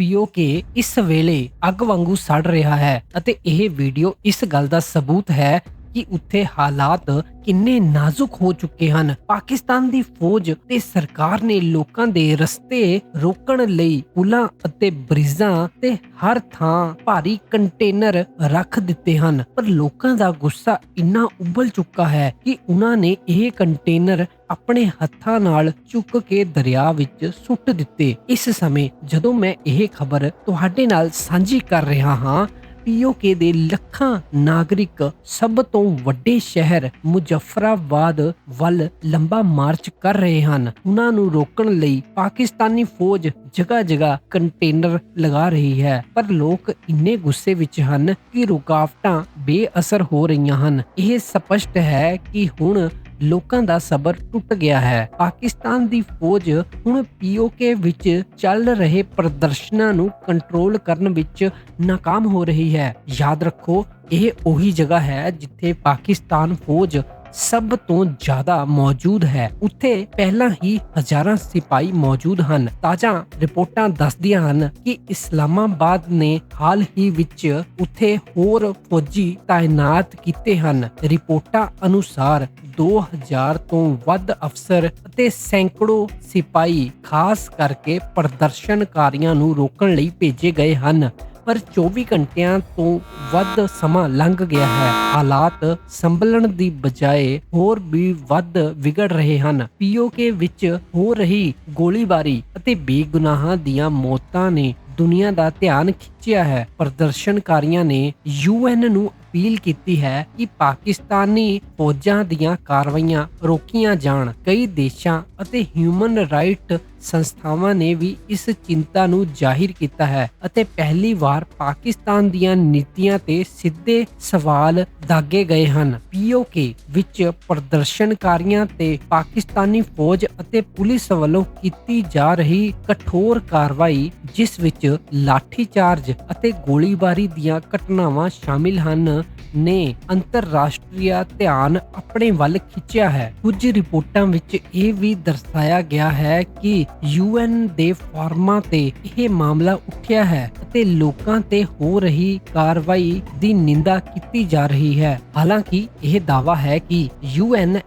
ਪੀਓ ਕੇ ਇਸ ਵੇਲੇ ਅੱਗ ਵਾਂਗੂ ਸੜ ਰਿਹਾ ਹੈ ਅਤੇ ਇਹ ਵੀਡੀਓ ਇਸ ਗੱਲ ਦਾ ਸਬੂਤ ਹੈ ਕਿ ਉੱਥੇ ਹਾਲਾਤ ਕਿੰਨੇ ਨਾਜ਼ੁਕ ਹੋ ਚੁੱਕੇ ਹਨ। ਪਾਕਿਸਤਾਨ ਦੀ ਫੌਜ ਤੇ ਸਰਕਾਰ ਨੇ ਲੋਕਾਂ ਦੇ ਰਸਤੇ ਰੋਕਣ ਲਈ ਪੁਲਾਂ ਅਤੇ ਬ੍ਰਿਜਾਂ ਤੇ ਹਰ ਥਾਂ ਭਾਰੀ ਕੰਟੇਨਰ ਰੱਖ ਦਿੱਤੇ ਹਨ। ਪਰ ਲੋਕਾਂ ਦਾ ਗੁੱਸਾ ਇੰਨਾ ਉਬਲ ਚੁੱਕਾ ਹੈ ਕਿ ਉਹਨਾਂ ਨੇ ਇਹ ਕੰਟੇਨਰ ਆਪਣੇ ਹੱਥਾਂ ਨਾਲ ਚੁੱਕ ਕੇ ਦਰਿਆ ਵਿੱਚ ਸੁੱਟ ਦਿੱਤੇ। ਇਸ ਸਮੇਂ ਜਦੋਂ ਮੈਂ ਇਹ ਖਬਰ ਤੁਹਾਡੇ ਨਾਲ ਸਾਂਝੀ ਕਰ ਰਿਹਾ ਹਾਂ ਪੀਓਕੇ ਦੇ ਲੱਖਾਂ ਨਾਗਰਿਕ ਸਭ ਤੋਂ ਵੱਡੇ ਸ਼ਹਿਰ ਮੁਜ਼ੱਫਰਾਬਾਦ ਵੱਲ ਲੰਬਾ ਮਾਰਚ ਕਰ ਰਹੇ ਹਨ। ਉਹਨਾਂ ਨੂੰ ਰੋਕਣ ਲਈ ਪਾਕਿਸਤਾਨੀ ਫੌਜ ਜਗ੍ਹਾ ਜਗ੍ਹਾ ਕੰਟੇਨਰ ਲਗਾ ਰਹੀ ਹੈ। ਪਰ ਲੋਕ ਇੰਨੇ ਗੁੱਸੇ ਵਿੱਚ ਹਨ ਕਿ ਰੁਕਾਵਟਾਂ ਬੇਅਸਰ ਹੋ ਰਹੀਆਂ ਹਨ। ਇਹ ਸਪਸ਼ਟ ਹੈ ਕਿ ਹੁਣ ਲੋਕਾਂ ਦਾ ਸਬਰ ਟੁੱਟ ਗਿਆ ਹੈ। ਪਾਕਿਸਤਾਨ ਦੀ ਫੌਜ ਹੁਣ ਪੀਓਕੇ ਵਿੱਚ ਚੱਲ ਰਹੇ ਪ੍ਰਦਰਸ਼ਨਾਂ ਨੂੰ ਕੰਟਰੋਲ ਕਰਨ ਵਿੱਚ ਨਾਕਾਮ ਹੋ ਰਹੀ ਹੈ। ਯਾਦ ਰੱਖੋ, ਇਹ ਉਹੀ ਜਗ੍ਹਾ ਹੈ ਜਿੱਥੇ ਪਾਕਿਸਤਾਨ ਫੌਜ ਸਭ ਤੋਂ ਜ਼ਿਆਦਾ ਮੌਜੂਦ ਹੈ। ਉੱਥੇ ਪਹਿਲਾਂ ਹੀ ਹਜ਼ਾਰਾਂ ਸਿਪਾਹੀ ਮੌਜੂਦ ਹਨ। ਤਾਜ਼ਾ ਰਿਪੋਰਟਾਂ ਦੱਸਦੀਆਂ ਹਨ ਕਿ ਇਸਲਾਮਾਬਾਦ ਨੇ ਹਾਲ ਹੀ ਵਿੱਚ ਉੱਥੇ ਹੋਰ ਫੌਜੀ ਤਾਇਨਾਤ ਕੀਤੇ ਹਨ। ਰਿਪੋਰਟਾਂ ਅਨੁਸਾਰ 2000 ਤੋਂ ਵੱਧ ਅਫਸਰ ਅਤੇ ਸੈਂਕੜੋ ਸਿਪਾਹੀ ਖਾਸ ਕਰਕੇ ਪ੍ਰਦਰਸ਼ਨਕਾਰੀਆਂ ਨੂੰ ਰੋਕਣ ਲਈ ਭੇਜੇ ਗਏ ਹਨ। ਪਰ 24 ਘੰਟਿਆਂ ਤੋਂ ਵੱਧ ਸਮਾਂ ਲੰਘ ਗਿਆ ਹੈ। ਹਾਲਾਤ ਸੰਭਲਣ ਦੀ ਬਜਾਏ ਹੋਰ ਵੀ ਵੱਧ ਵਿਗੜ ਰਹੇ ਹਨ। ਪੀਓਕੇ ਵਿੱਚ ਹੋ ਰਹੀ ਗੋਲੀਬਾਰੀ ਅਤੇ ਬੇਗੁਨਾਹਾਂ ਦੀਆਂ ਮੌਤਾਂ ਨੇ ਦੁਨੀਆ ਦਾ ਧਿਆਨ ਖਿੱਚਿਆ ਹੈ। ਪ੍ਰਦਰਸ਼ਨਕਾਰੀਆਂ ਨੇ ਯੂਐਨ ਨੂੰ ਅਪੀਲ ਕੀਤੀ ਹੈ ਕਿ ਪਾਕਿਸਤਾਨੀ ਫੌਜਾਂ ਦੀਆਂ ਕਾਰਵਾਈਆਂ ਰੋਕੀਆਂ ਜਾਣ। ਕਈ ਦੇਸ਼ਾਂ ਅਤੇ ਹਿਊਮਨ ਰਾਈਟ ਸੰਸਥਾਵਾਂ ਨੇ ਵੀ ਇਸ ਚਿੰਤਾ ਨੂੰ ਜ਼ਾਹਿਰ ਕੀਤਾ ਹੈ ਅਤੇ ਪਹਿਲੀ ਵਾਰ ਪਾਕਿਸਤਾਨ ਦੀਆਂ ਨੀਤੀਆਂ ਤੇ ਸਿੱਧੇ ਸਵਾਲ ਦਾਗੇ ਗਏ ਹਨ। ਪੀਓਕੇ ਵਿੱਚ ਪ੍ਰਦਰਸ਼ਨਕਾਰੀਆਂ ਤੇ ਪਾਕਿਸਤਾਨੀ ਫੌਜ ਅਤੇ ਪੁਲਿਸ ਵੱਲੋਂ ਕੀਤੀ ਜਾ ਰਹੀ ਕਠੋਰ ਕਾਰਵਾਈ, ਜਿਸ ਵਿੱਚ ਲਾਠੀਚਾਰਜ ਅਤੇ ਗੋਲੀਬਾਰੀ ਦੀਆਂ ਘਟਨਾਵਾਂ ਸ਼ਾਮਿਲ ਹਨ। ਨੇ ਅੰਤਰਰਾਸ਼ਟਰੀ ਧਿਆਨ ਆਪਣੇ ਵੱਲ ਖਿੱਚਿਆ ਹੈ। ਕੁਝ ਰਿਪੋਰਟਾਂ ਵਿੱਚ ਇਹ ਵੀ ਦਰਸਾਇਆ ਗਿਆ ਹੈ ਕਿ ਯੂਐਨ ਦੇ ਫਾਰਮਾਂ ਤੇ ਇਹ ਮਾਮਲਾ ਉੱਠਿਆ ਹੈ ਅਤੇ ਲੋਕਾਂ ਤੇ ਹੋ ਰਹੀ ਕਾਰਵਾਈ ਦੀ ਨਿੰਦਾ ਕੀਤੀ ਜਾ ਰਹੀ ਹੈ। ਹਾਲਾਂਕਿ ਇਹ ਦਾਵਾ ਹੈ ਕਿ UN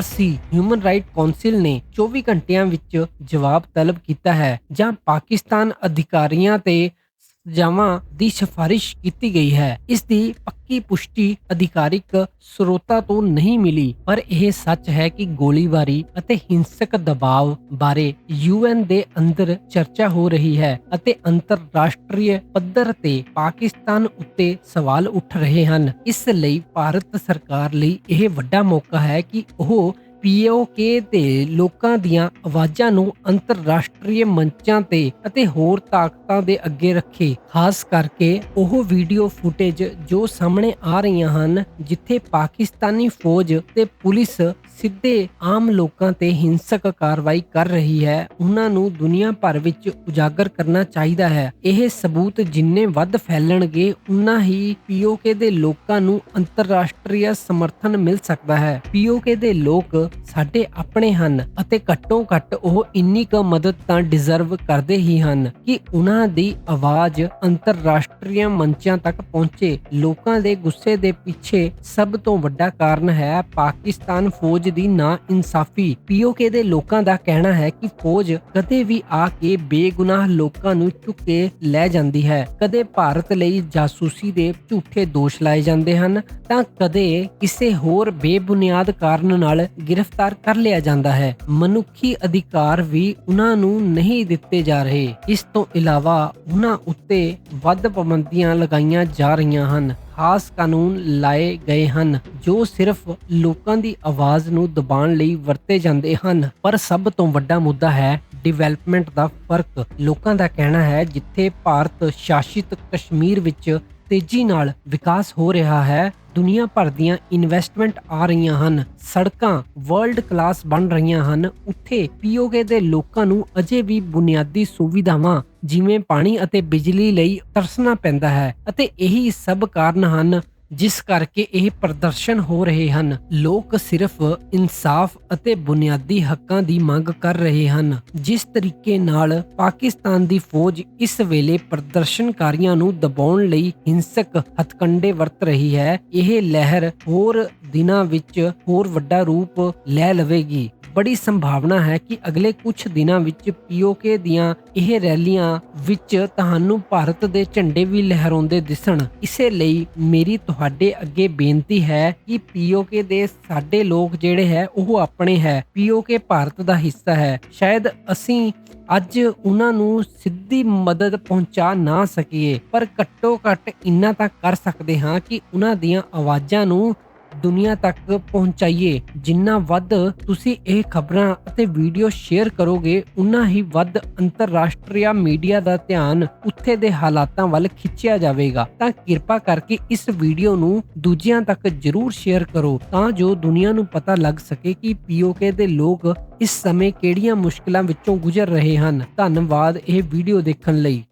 C human right council ਨੇ 24 ਘੰਟਿਆਂ ਵਿੱਚ ਜਵਾਬ ਤਲਬ ਕੀਤਾ ਹੈ ਜਾਂ ਪਾਕਿਸਤਾਨ ਅਧਿਕਾਰੀਆਂ ਤੇ ਸਜ਼ਾਵਾਂ ਦੀ ਸਿਫਾਰਿਸ਼ ਕੀਤੀ ਗਈ ਹੈ। ਇਸ ਦੀ ਪੱਕੀ ਪੁਸ਼ਟੀ ਅਧਿਕਾਰਿਕ ਸਰੋਤਾਂ ਤੋਂ ਨਹੀਂ ਮਿਲੀ, ਪਰ ਇਹ ਸੱਚ ਹੈ ਕਿ ਗੋਲੀਬਾਰੀ ਅਤੇ ਹਿੰਸਕ ਦਬਾਅ ਬਾਰੇ ਯੂਐਨ ਦੇ ਅੰਦਰ ਚਰਚਾ ਹੋ ਰਹੀ ਹੈ ਅਤੇ ਅੰਤਰਰਾਸ਼ਟਰੀ ਪੱਧਰ ਤੇ ਪਾਕਿਸਤਾਨ ਉੱਤੇ ਸਵਾਲ ਉੱਠ ਰਹੇ ਹਨ। ਇਸ ਲਈ ਭਾਰਤ ਸਰਕਾਰ ਲਈ ਇਹ ਵੱਡਾ ਮੌਕਾ ਹੈ ਕਿ ਉਹ ਪੀਓਕੇ ਦੇ ਲੋਕਾਂ ਦੀਆਂ ਆਵਾਜ਼ਾਂ ਨੂੰ ਅੰਤਰਰਾਸ਼ਟਰੀ ਮੰਚਾਂ ਤੇ ਅਤੇ ਹੋਰ ਤਾਕਤਾਂ ਦੇ ਅੱਗੇ ਰੱਖੇ, ਖਾਸ ਕਰਕੇ ਉਹ ਵੀਡੀਓ ਫੁਟੇਜ ਜੋ ਸਾਹਮਣੇ ਆ ਰਹੀਆਂ ਹਨ, ਜਿੱਥੇ ਪਾਕਿਸਤਾਨੀ ਫੌਜ ਤੇ ਪੁਲਿਸ ਸਿੱਧੇ ਆਮ ਲੋਕਾਂ ਤੇ ਹਿੰਸਕ ਕਾਰਵਾਈ ਕਰ ਰਹੀ ਹੈ, ਉਹਨਾਂ ਨੂੰ ਦੁਨੀਆ ਭਰ ਵਿੱਚ ਉਜਾਗਰ ਕਰਨਾ ਚਾਹੀਦਾ ਹੈ। ਇਹ ਸਬੂਤ ਜਿੰਨੇ ਵੱਧ ਫੈਲਣਗੇ, ਉਨਾ ਹੀ ਪੀਓਕੇ ਦੇ ਲੋਕਾਂ ਨੂੰ ਅੰਤਰਰਾਸ਼ਟਰੀ ਸਮਰਥਨ ਮਿਲ ਸਕਦਾ ਹੈ। ਪੀਓਕੇ ਦੇ ਲੋਕ ਸਾਡੇ ਆਪਣੇ ਹਨ ਅਤੇ ਘੱਟੋ ਘੱਟ ਉਹ ਇੰਨੀ ਕੁ ਮਦਦ ਤਾਂ ਡਿਜ਼ਰਵ ਕਰਦੇ ਹੀ ਹਨ ਕਿ ਉਹਨਾਂ ਦੀ ਆਵਾਜ਼ ਅੰਤਰਰਾਸ਼ਟਰੀ ਮੰਚਾਂ ਤੱਕ ਪਹੁੰਚੇ। ਲੋਕਾਂ ਦੇ ਗੁੱਸੇ ਦੇ ਪਿੱਛੇ ਸਭ ਤੋਂ ਵੱਡਾ ਕਾਰਨ ਹੈ ਪਾਕਿਸਤਾਨ ਫੌਜ ਦੀ ਨਾ ਇਨਸਾਫੀ ਪੀਓਕੇ ਦੇ ਲੋਕਾਂ ਦਾ ਕਹਿਣਾ ਹੈ ਕਿ ਫੌਜ ਕਦੇ ਵੀ ਆ ਕੇ ਬੇਗੁਨਾਹ ਲੋਕਾਂ ਨੂੰ ਚੁੱਕ ਕੇ ਲੈ ਜਾਂਦੀ ਹੈ। ਕਦੇ ਭਾਰਤ ਲਈ ਜਾਸੂਸੀ ਦੇ ਝੂਠੇ ਦੋਸ਼ ਲਾਏ ਜਾਂਦੇ ਹਨ ਤਾਂ ਕਦੇ ਕਿਸੇ ਹੋਰ ਬੇਬੁਨਿਆਦ ਕਾਰਨ ਨਾਲ ਗ੍ਰਿਫਤਾਰ ਕਰ ਲਿਆ ਜਾਂਦਾ ਹੈ। ਮਨੁੱਖੀ ਅਧਿਕਾਰ ਵੀ ਉਹਨਾਂ ਨੂੰ ਨਹੀਂ ਦਿੱਤੇ ਜਾ ਰਹੇ। ਇਸ ਤੋਂ ਇਲਾਵਾ ਉਹਨਾਂ ਉੱਤੇ ਵੱਧ ਪਾਬੰਦੀਆਂ ਲਗਾਈਆਂ ਜਾ ਰਹੀਆਂ ਹਨ। ਖਾਸ ਕਾਨੂੰਨ ਲਾਏ ਗਏ ਹਨ, ਜੋ ਸਿਰਫ ਲੋਕਾਂ ਦੀ ਆਵਾਜ਼ ਨੂੰ ਦਬਾਉਣ ਲਈ ਵਰਤੇ ਜਾਂਦੇ ਹਨ। ਪਰ ਸਭ ਤੋਂ ਵੱਡਾ ਮੁੱਦਾ ਹੈ ਡਿਵੈਲਪਮੈਂਟ ਦਾ ਫ਼ਰਕ। ਲੋਕਾਂ ਦਾ ਕਹਿਣਾ ਹੈ, ਜਿੱਥੇ ਭਾਰਤ ਸ਼ਾਸਿਤ ਕਸ਼ਮੀਰ ਵਿੱਚ ਤੇਜ਼ੀ ਨਾਲ ਵਿਕਾਸ ਹੋ ਰਿਹਾ ਹੈ ਦੁਨੀਆ ਭਰ ਦੀਆਂ ਇਨਵੈਸਟਮੈਂਟ ਆ ਰਹੀਆਂ ਹਨ। ਸੜਕਾਂ ਵਰਲਡ ਕਲਾਸ ਬਣ ਰਹੀਆਂ ਹਨ। ਉੱਥੇ ਪੀਓਕੇ ਦੇ ਲੋਕਾਂ ਨੂੰ ਅਜੇ ਵੀ ਬੁਨਿਆਦੀ ਸੁਵਿਧਾਵਾਂ, ਜਿਵੇਂ ਪਾਣੀ ਅਤੇ ਬਿਜਲੀ ਲਈ ਤਰਸਣਾ ਪੈਂਦਾ ਹੈ। ਅਤੇ ਇਹੀ ਸਭ ਕਾਰਨ ਹਨ ਜਿਸ ਕਰਕੇ ਇਹ ਪ੍ਰਦਰਸ਼ਨ ਹੋ ਰਹੇ ਹਨ। ਲੋਕ ਸਿਰਫ ਇਨਸਾਫ ਅਤੇ ਬੁਨਿਆਦੀ ਹੱਕਾਂ ਦੀ ਮੰਗ ਕਰ ਰਹੇ ਹਨ। ਜਿਸ ਤਰੀਕੇ ਨਾਲ ਪਾਕਿਸਤਾਨ ਦੀ ਫੌਜ ਇਸ ਵੇਲੇ ਪ੍ਰਦਰਸ਼ਨਕਾਰੀਆਂ ਨੂੰ ਦਬਾਉਣ ਲਈ ਹਿੰਸਕ ਹਥਕੰਡੇ ਵਰਤ ਰਹੀ ਹੈ, ਇਹ ਲਹਿਰ ਹੋਰ ਦਿਨਾਂ ਵਿੱਚ ਹੋਰ ਵੱਡਾ ਰੂਪ ਲੈ ਲਵੇਗੀ। ਬੜੀ ਸੰਭਾਵਨਾ ਹੈ ਕਿ ਅਗਲੇ ਕੁਝ ਦਿਨਾਂ ਵਿੱਚ ਪੀਓਕੇ ਦੀਆਂ ਇਹ ਰੈਲੀਆਂ ਵਿੱਚ ਤੁਹਾਨੂੰ ਭਾਰਤ ਦੇ ਝੰਡੇ ਵੀ ਲਹਿਰਾਉਂਦੇ ਦਿਸਣ। ਇਸੇ ਲਈ ਮੇਰੀ ਤੁਹਾਡੇ ਅੱਗੇ ਬੇਨਤੀ ਹੈ ਕਿ ਪੀਓਕੇ ਦੇ ਸਾਡੇ ਲੋਕ ਜਿਹੜੇ ਹੈ, ਉਹ ਆਪਣੇ ਹੈ। ਪੀਓਕੇ ਭਾਰਤ ਦਾ ਹਿੱਸਾ ਹੈ। ਸ਼ਾਇਦ ਅਸੀਂ ਅੱਜ ਉਹਨਾਂ ਨੂੰ ਸਿੱਧੀ ਮਦਦ ਪਹੁੰਚਾ ਨਾ ਸਕੀਏ, ਪਰ ਘੱਟੋ ਘੱਟ ਇੰਨਾ ਤਾਂ ਕਰ ਸਕਦੇ ਹਾਂ ਕਿ ਉਹਨਾਂ ਦੀਆਂ ਆਵਾਜ਼ਾਂ ਨੂੰ ਦੁਨੀਆ ਤੱਕ ਪਹੁੰਚਾਈਏ, ਜਿੰਨਾ ਵੱਧ ਤੁਸੀਂ ਇਹ ਖਬਰਾਂ ਅਤੇ ਵੀਡੀਓ ਸ਼ੇਅਰ ਕਰੋਗੇ ਉਨਾ ਹੀ ਵੱਧ ਅੰਤਰਰਾਸ਼ਟਰੀ ਮੀਡੀਆ ਦਾ ਧਿਆਨ ਉੱਥੇ ਦੇ ਹਾਲਾਤਾਂ ਵੱਲ ਖਿੱਚਿਆ ਜਾਵੇਗਾ। ਤਾਂ ਕਿਰਪਾ ਕਰਕੇ ਇਸ ਵੀਡੀਓ ਨੂੰ ਦੂਜਿਆਂ ਤੱਕ ਜਰੂਰ ਸ਼ੇਅਰ ਕਰੋ, ਤਾਂ ਜੋ ਦੁਨੀਆ ਨੂੰ ਪਤਾ ਲੱਗ ਸਕੇ ਕਿ ਪੀਓਕੇ ਦੇ ਲੋਕ ਇਸ ਸਮੇਂ ਕਿਹੜੀਆਂ ਮੁਸ਼ਕਲਾਂ ਵਿੱਚੋਂ ਗੁਜ਼ਰ ਰਹੇ ਹਨ। ਧੰਨਵਾਦ ਇਹ ਵੀਡੀਓ ਦੇਖਣ ਲਈ।